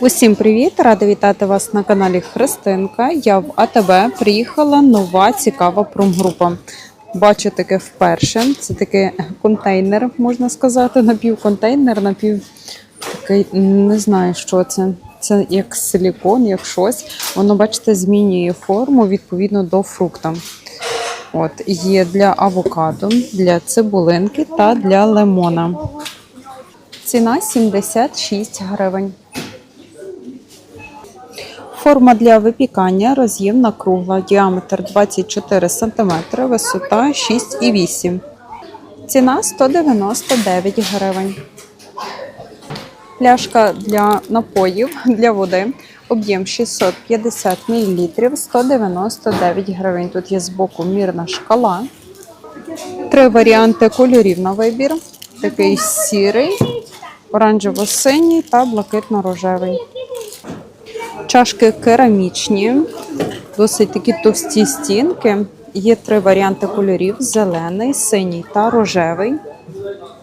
Усім привіт! Рада вітати вас на каналі Христинка. Я в АТБ приїхала нова цікава промгрупа. Бачу таке вперше. Це такий контейнер, можна сказати, напівконтейнер, напів такий, не знаю, що це. Це як силікон, як щось. Воно, бачите, змінює форму відповідно до фрукта. От, є для авокадо, для цибулинки та для лимона. Ціна 76 гривень. Форма для випікання роз'ємна кругла, діаметр 24 см, висота 6,8 Ціна 199 гривень. Пляшка для напоїв для води. Об'єм 650 мл, 199 гривень. Тут є збоку мірна шкала. Три варіанти кольорів на вибір. Такий сірий, оранжево-синій та блакитно-рожевий. Чашки керамічні, досить такі товсті стінки. Є три варіанти кольорів: зелений, синій та рожевий.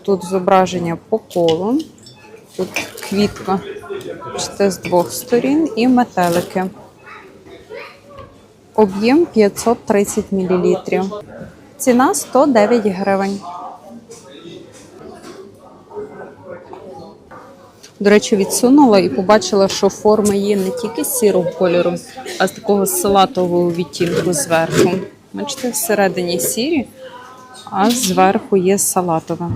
Тут зображення по колу. Тут квітка бачите, з двох сторін і метелики. Об'єм 530 мл. Ціна 109 гривень. До речі, відсунула і побачила, що форма є не тільки сірого кольору, а з такого салатового відтінку зверху. Бачите, всередині сірі, а зверху є салатове.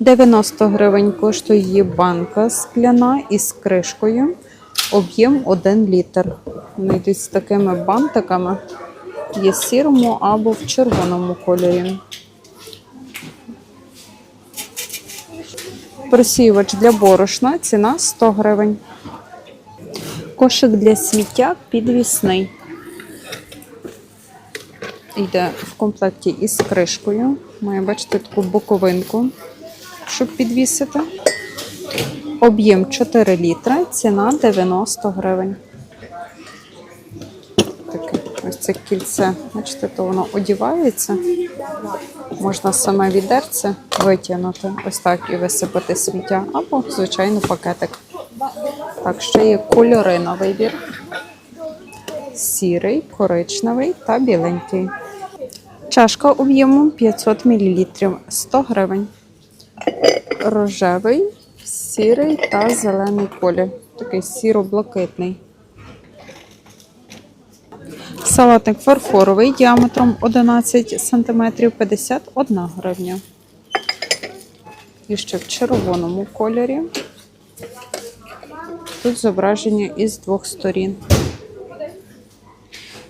90 гривень коштує банка скляна із кришкою. Об'єм 1 літр. Вони йдуть з такими бантиками. Є сірому або в червоному кольорі. Просіювач для борошна. Ціна 100 гривень. Кошик для сміття підвісний. Йде в комплекті із кришкою. Має бачите таку боковинку, щоб підвісити. Об'єм 4 літра, ціна 90 гривень. Таке ось це кільце, бачите, то воно одівається. Можна саме відерце витягнути, ось так і висипати сміття, або, звичайно, пакетик. Так, ще є кольори на вибір: сірий, коричневий та біленький. Чашка об'ємом 500 мл, 100 гривень. Рожевий, сірий та зелений колір. Такий сіро-блакитний. Салатник фарфоровий діаметром 11 см 51 гривня. І ще в червоному кольорі. Тут зображення із двох сторін.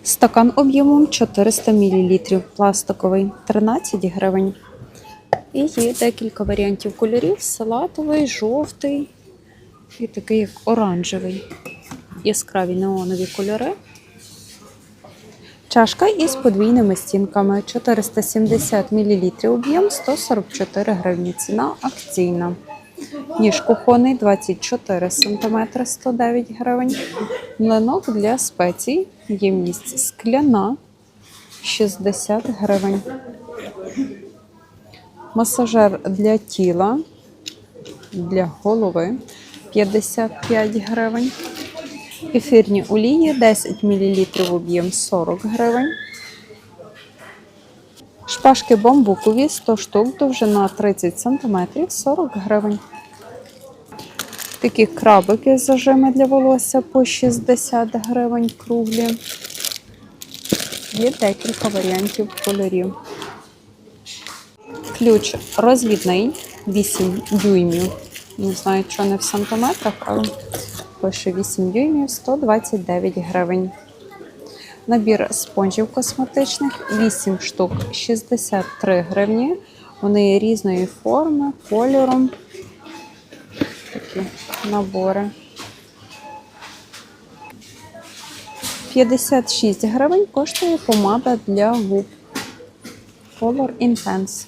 Стакан об'ємом 400 мл, пластиковий 13 гривень. І є декілька варіантів кольорів: салатовий, жовтий і такий як оранжевий. Яскраві неонові кольори. Чашка із подвійними стінками 470 мл, об'єм 144 гривні. Ціна акційна. Ніж кухонний 24 см 109 гривень. Млинок для спецій. Ємність скляна 60 гривень. Масажер для тіла, для голови 55 гривень. Ефірні олії 10 мл об'єм 40 гривень. Шпажки бамбукові 100 штук, довжина 30 см 40 гривень. Такі крабики з зажими для волосся по 60 гривень круглі. Є декілька варіантів кольорів. Ключ розвідний 8 дюймів. Не знаю, що не в сантиметрах, але пише 8 дюймів 129 гривень. Набір спонжів косметичних 8 штук 63 гривні. Вони різної форми, кольору. Такі набори. 56 гривень коштує помада для губ. Color Intense.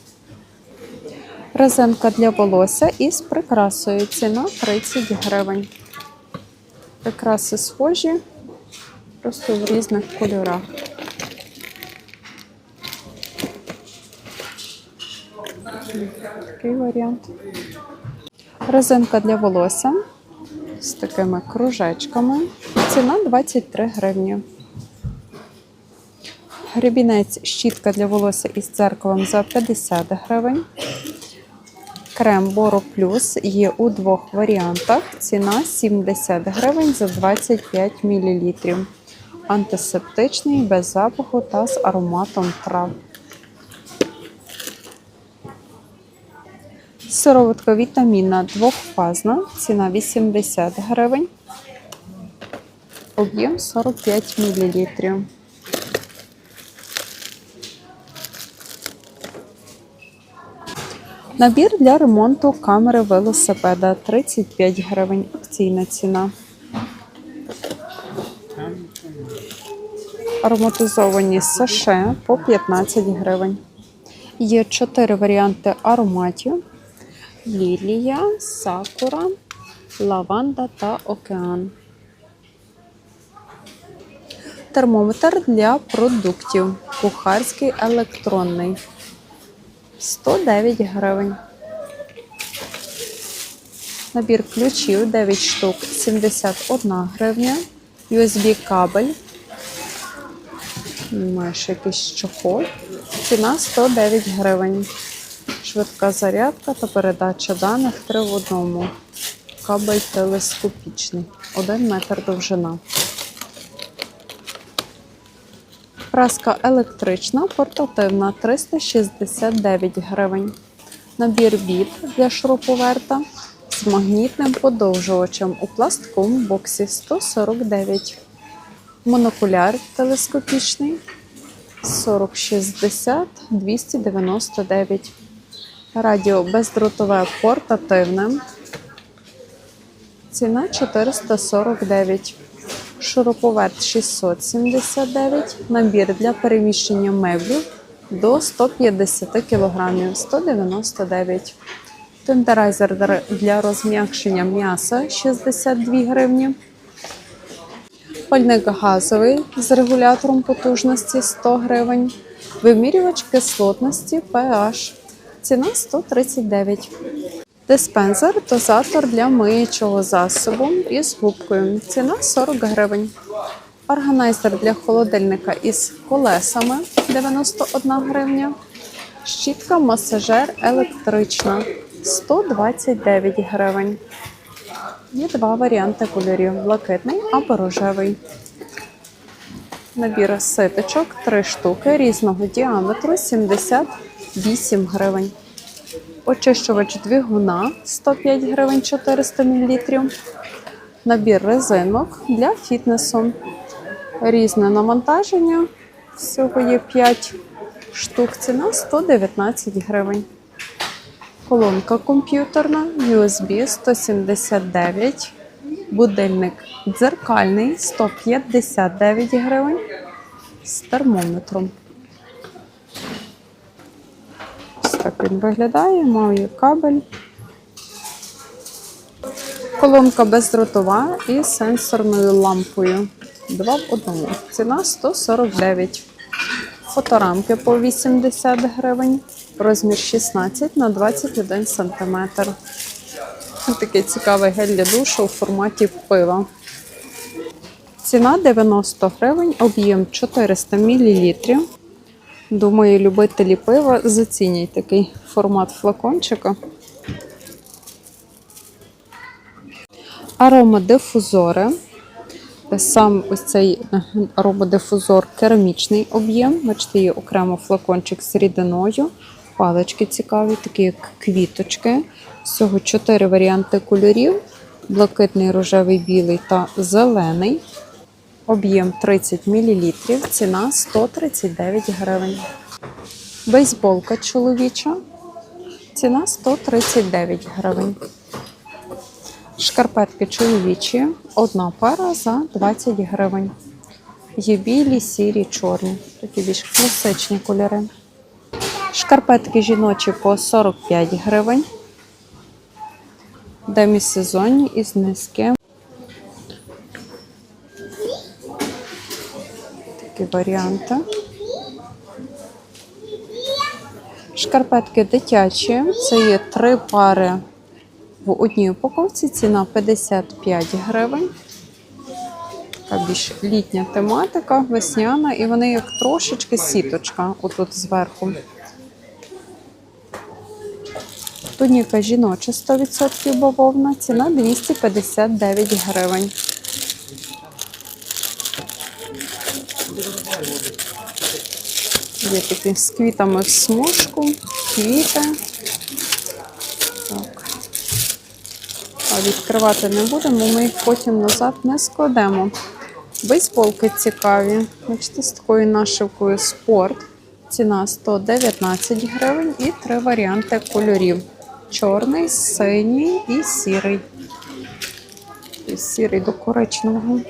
Резинка для волосся із прикрасою. Ціна 30 гривень. Прикраси схожі, просто в різних кольорах. Такий варіант. Резинка для волосся з такими кружечками. Ціна 23 гривні. Гребінець щітка для волосся із дзеркалом за 50 гривень. Крем Боро Плюс є у двох варіантах. Ціна 70 гривень за 25 мл. Антисептичний, без запаху та з ароматом трав. Сироватка вітамінна двохфазна. Ціна 80 гривень. Об'єм 45 мл. Набір для ремонту камери велосипеда 35 гривень. Акційна ціна. Ароматизовані саше по 15 гривень. Є 4 варіанти ароматів: лілія, сакура, лаванда та океан. Термометр для продуктів. Кухарський електронний. 109 гривень. Набір ключів 9 штук 71 гривня. USB кабель. Маєш якийсь чохол. Ціна 109 гривень. Швидка зарядка та передача даних 3 в одному. Кабель телескопічний. 1 метр довжина. Праска електрична, портативна 369 гривень. Набір біт для шуруповерта з магнітним подовжувачем у пластиковому боксі 149. Монокуляр телескопічний 4060 299. Радіо бездротове портативне. Ціна 449. Шуруповерт 679, набір для переміщення меблів до 150 кг 199. Тендерайзер для розм'якшення м'яса 62 гривні. Пальник газовий з регулятором потужності 100 гривень. Вимірювач кислотності PH. Ціна 139 Диспенсер дозатор для миючого засобу із губкою. Ціна 40 гривень. Органайзер для холодильника із колесами 91 гривня. Щітка масажер електрична 129 гривень. Є два варіанти кольорів: блакитний або рожевий. Набір ситочок 3 штуки різного діаметру 78 гривень. Очищувач двигуна 105 гривень 400 мл. Набір резинок для фітнесу. Різне навантаження. Всього є 5 штук. Ціна 119 гривень. Колонка комп'ютерна USB 179. Будильник дзеркальний 159 гривень з термометром. Ось так він виглядає, має кабель. Колонка бездротова і сенсорною лампою. Два в одному. Ціна 149. Фоторамки по 80 гривень. Розмір 16 на 21 см. Такий цікавий гель для душу у форматі пива. Ціна 90 гривень, об'єм 400 мл. Думаю, любителі пива зацінять такий формат флакончика. Аромадифузори. Сам ось цей е, аромадифузор керамічний об'єм. Бачите, є окремо флакончик з рідиною. Палички цікаві, такі як квіточки. Всього 4 варіанти кольорів: блакитний, рожевий, білий та зелений. Об'єм 30 мл, ціна 139 гривень. Бейсболка чоловіча. Ціна 139 гривень. Шкарпетки чоловічі. Одна пара за 20 гривень. Є білі, сірі, чорні. Такі більш класичні кольори. Шкарпетки жіночі по 45 гривень. Демісезонні із низьким. Такі варіанти. Шкарпетки дитячі. Це є три пари В одній упаковці ціна 55 гривень. Така більш літня тематика, весняна, і вони як трошечки сіточка отут зверху. Туніка жіноча 100% бавовна, ціна 259 гривень. Є такі з квітами в смужку, квіти. Так. А відкривати не будемо, ми їх потім назад не складемо. Бейсболки цікаві. Бачите, з такою нашивкою спорт. Ціна 119 гривень і три варіанти кольорів: чорний, синій і сірий. І сірий до коричневого.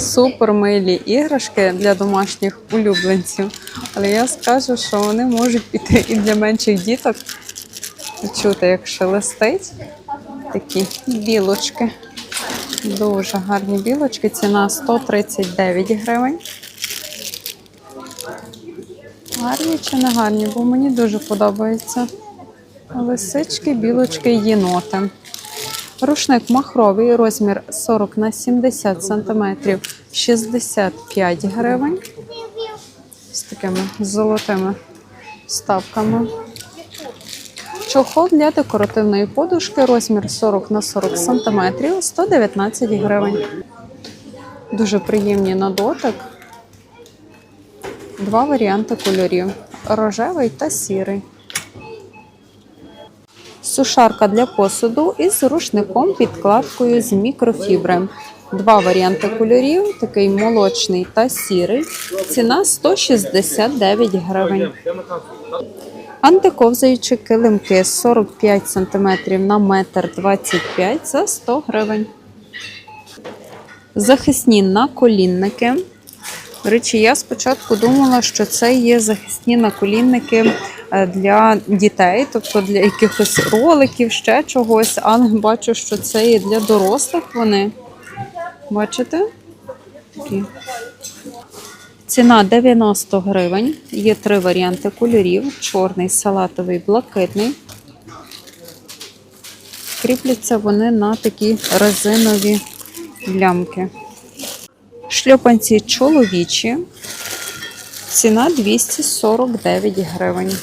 Супер милі іграшки для домашніх улюбленців. Але я скажу, що вони можуть піти і для менших діток. Чути, як шелестить. Такі білочки. Дуже гарні білочки. Ціна 139 гривень. Гарні чи не гарні, бо мені дуже подобається. Лисички, білочки, єноти. Рушник махровий, розмір 40 на 70 см, 65 гривень. З такими золотими вставками. Чохол для декоративної подушки, розмір 40 на 40 см, 119 гривень. Дуже приємні на дотик. Два варіанти кольорів: рожевий та сірий. Сушарка для посуду із рушником підкладкою з мікрофібри. Два варіанти кольорів: такий молочний та сірий. Ціна 169 гривень. Антиковзаючі килимки 45 см на 1,25 м за 100 гривень. Захисні наколінники. До речі, я спочатку думала, що це є захисні наколінники для дітей, тобто для якихось роликів, ще чогось, але бачу, що це є для дорослих вони. Бачите? Такі. Ціна 90 гривень. Є три варіанти кольорів: чорний, салатовий, блакитний. Кріпляться вони на такі резинові лямки. Шльопанці чоловічі. Ціна 249 гривень.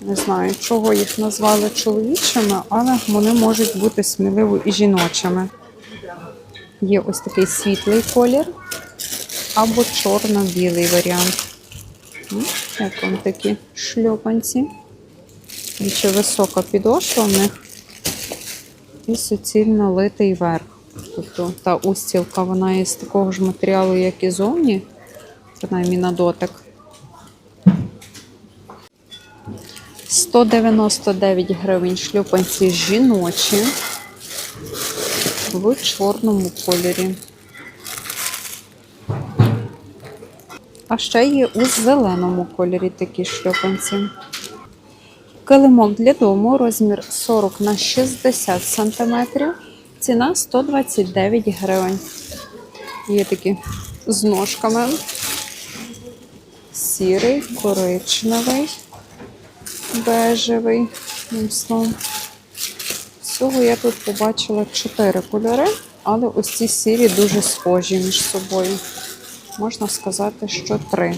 Не знаю, чого їх назвали чоловічими, але вони можуть бути сміливо і жіночими. Є ось такий світлий колір або чорно-білий варіант. Як вам такі шльопанці. Більше висока підошва в них і суцільно литий верх. Тобто та устілка вона із такого ж матеріалу, як і зовні, принаймні на дотик. 199 гривень шлюпанці жіночі в чорному кольорі. А ще є у зеленому кольорі такі шльопанці. Килимок для дому розмір 40 на 60 см. Ціна 129 гривень. Є такі з ножками. Сірий, коричневий, бежевий. Всього я тут побачила 4 кольори, але ось ці сірі дуже схожі між собою. Можна сказати, що три.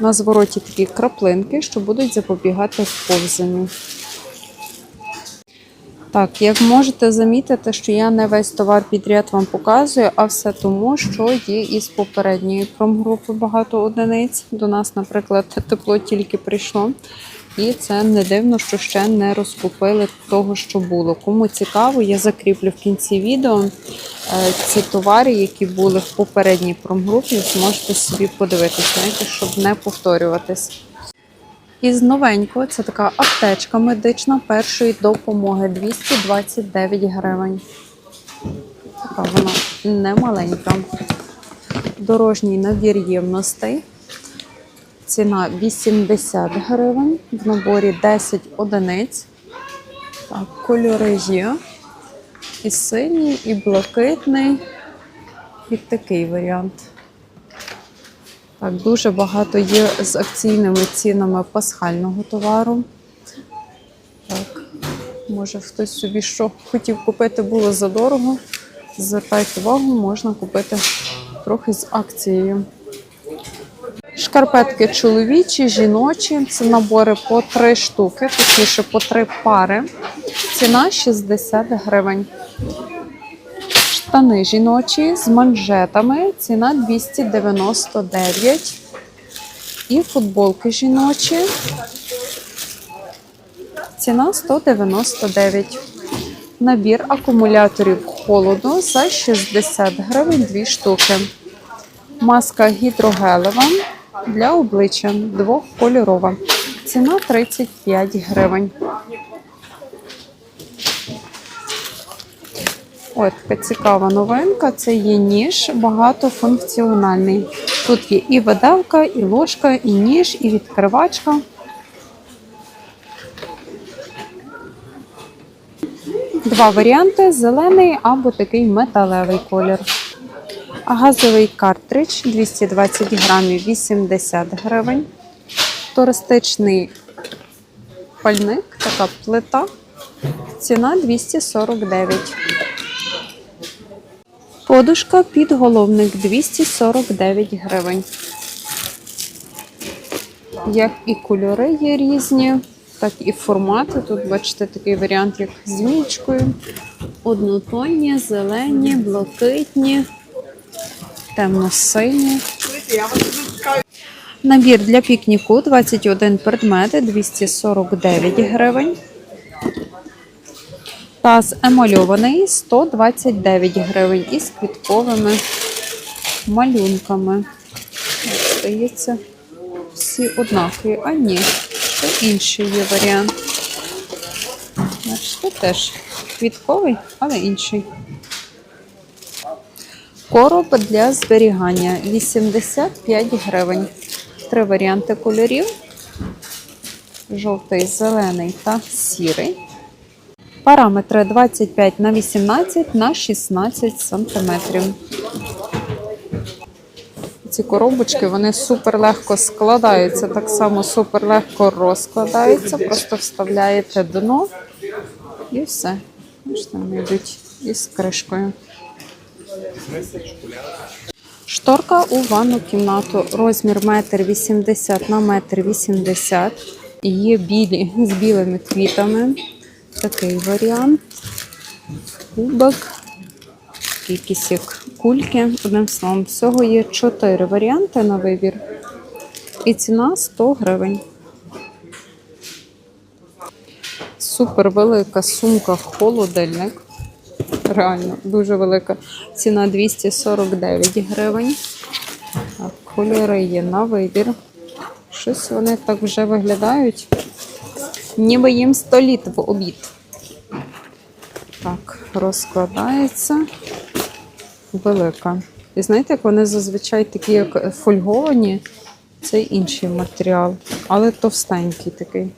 На звороті такі краплинки, що будуть запобігати повзанню. Так, як можете замітити, що я не весь товар підряд вам показую, а все тому, що є із попередньої промгрупи багато одиниць. До нас, наприклад, тепло тільки прийшло. І це не дивно, що ще не розкупили того, що було. Кому цікаво, я закріплю в кінці відео е, ці товари, які були в попередній промгрупі, зможете собі подивитися, щоб не повторюватись. Із новенького це така аптечка медична першої допомоги 229 гривень. Така вона не маленька. Дорожній набір ємностей. Ціна 80 гривень. В наборі 10 одиниць. Так, кольори є. І синій, і блакитний, і такий варіант. Так, дуже багато є з акційними цінами пасхального товару. Так. Може хтось собі що хотів купити, було задорого. Звертайте увагу, можна купити трохи з акцією. Шкарпетки чоловічі, жіночі. Це набори по 3 штуки, точніше по 3 пари. Ціна 60 гривень. Штани жіночі з манжетами. Ціна 299. І футболки жіночі. Ціна 199. Набір акумуляторів холоду за 60 гривень 2 штуки. Маска гідрогелева для обличчя двохкольорова. Ціна 35 гривень. Ось така цікава новинка. Це є ніж багатофункціональний. Тут є і виделка, і ложка, і ніж, і відкривачка. Два варіанти: зелений або такий металевий колір. Газовий картридж 220 грамів 80 гривень. Туристичний пальник, така плита. Ціна 249. Подушка підголовник 249 гривень. Як і кольори є різні, так і формати. Тут бачите такий варіант, як з змієчкою. Однотонні, зелені, блакитні, темно-сині. Набір для пікніку 21 предмет 249 гривень. Таз емальований 129 гривень із квітковими малюнками. Здається, всі однакові. А ні, ще інший є варіант. Бачите, теж квітковий, але інший. Короб для зберігання 85 гривень. Три варіанти кольорів: жовтий, зелений та сірий. Параметри 25 на 18 на 16 сантиметрів. Ці коробочки вони супер легко складаються, так само супер легко розкладаються. Просто вставляєте дно і все. Бачите, йдуть із кришкою. Шторка у ванну кімнату. Розмір 1,80 на 1,80 м. Є білі з білими квітами. Такий варіант. Кубок. Якісь як кульки. Одним словом, всього є 4 варіанти на вибір. І ціна 100 гривень. Супер велика сумка холодильник. Реально дуже велика. Ціна 249 гривень. Кольори є на вибір. Щось вони так вже виглядають. Ніби їм 100 літ в обід. Так, розкладається. Велика. І знаєте, як вони зазвичай такі, як фольговані, це інший матеріал, але товстенький такий.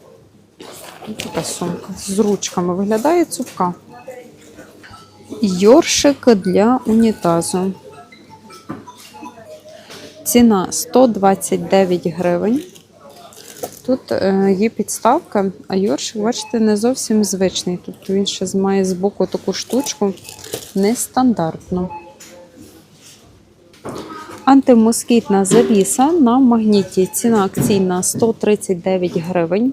Така сумка з ручками виглядає цупка. Йоршик для унітазу. Ціна 129 гривень. Тут е, є підставка, а йоршик, бачите, не зовсім звичний. Тобто він ще має з боку таку штучку нестандартну. Антимоскітна завіса на магніті. Ціна акційна 139 гривень.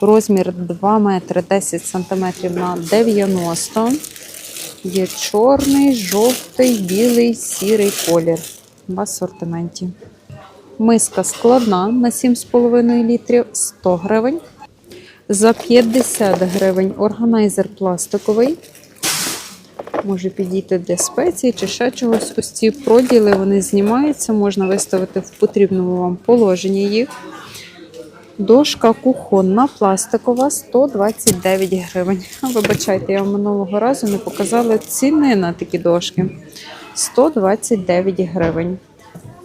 Розмір 2 метри 10 сантиметрів на 90. Є чорний, жовтий, білий, сірий колір в асортименті. Миска складна на 7,5 літрів 100 гривень. За 50 гривень органайзер пластиковий. Може підійти для спеції чи ще чогось. Ось ці проділи вони знімаються, можна виставити в потрібному вам положенні їх. Дошка кухонна, пластикова 129 гривень. Вибачайте, я минулого разу не показала ціни на такі дошки. 129 гривень.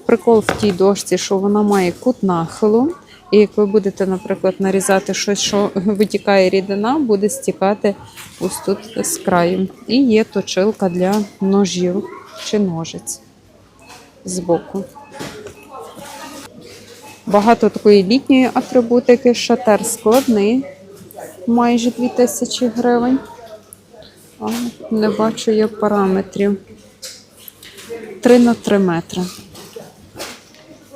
Прикол в тій дошці, що вона має кут нахилу. І як ви будете, наприклад, нарізати щось, що витікає рідина, буде стікати ось тут з краю. І є точилка для ножів чи ножиць збоку. Багато такої літньої атрибутики, шатер складний. майже 2000 гривень. Не бачу я параметрів. 3 на 3 метри.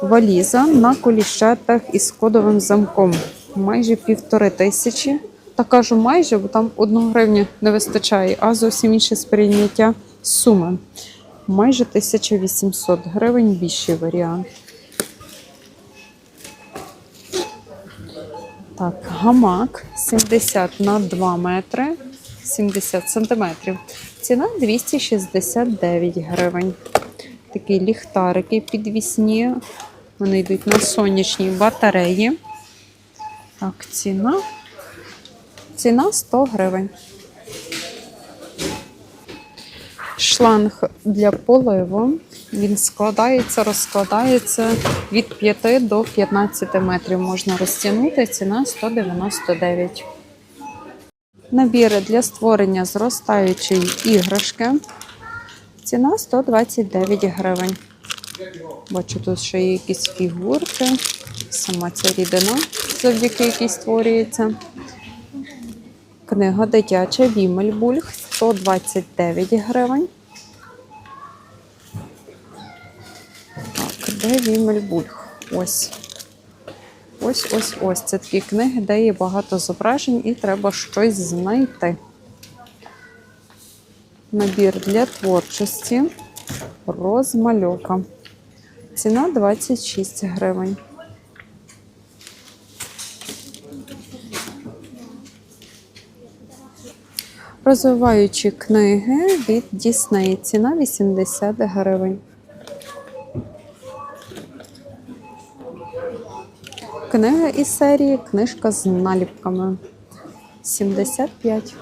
Валіза на коліщатах із кодовим замком. Майже півтори тисячі. Та кажу майже, бо там одну гривню не вистачає, а зовсім інше сприйняття суми. Майже 1800 гривень більший варіант. Так, гамак 70 на 2 метри, 70 сантиметрів. Ціна 269 гривень. Такі ліхтарики підвісні. Вони йдуть на сонячній батареї. Так, ціна. Ціна 100 гривень. Шланг для поливу. Він складається, розкладається від 5 до 15 метрів. Можна розтягнути. Ціна 199. Набіри для створення зростаючої іграшки. Ціна 129 гривень. Бачу, тут ще є якісь фігурки. Сама ця рідина, завдяки якій створюється. Книга дитяча Вімельбульг 129 гривень. Так, де Вімельбульг? Ось. Ось, ось, ось. Це такі книги, де є багато зображень і треба щось знайти. Набір для творчості. Розмальовка. Ціна 26 гривень. Розвиваючі книги від Дісней. Ціна 80 гривень. Книга із серії Книжка з наліпками. 75.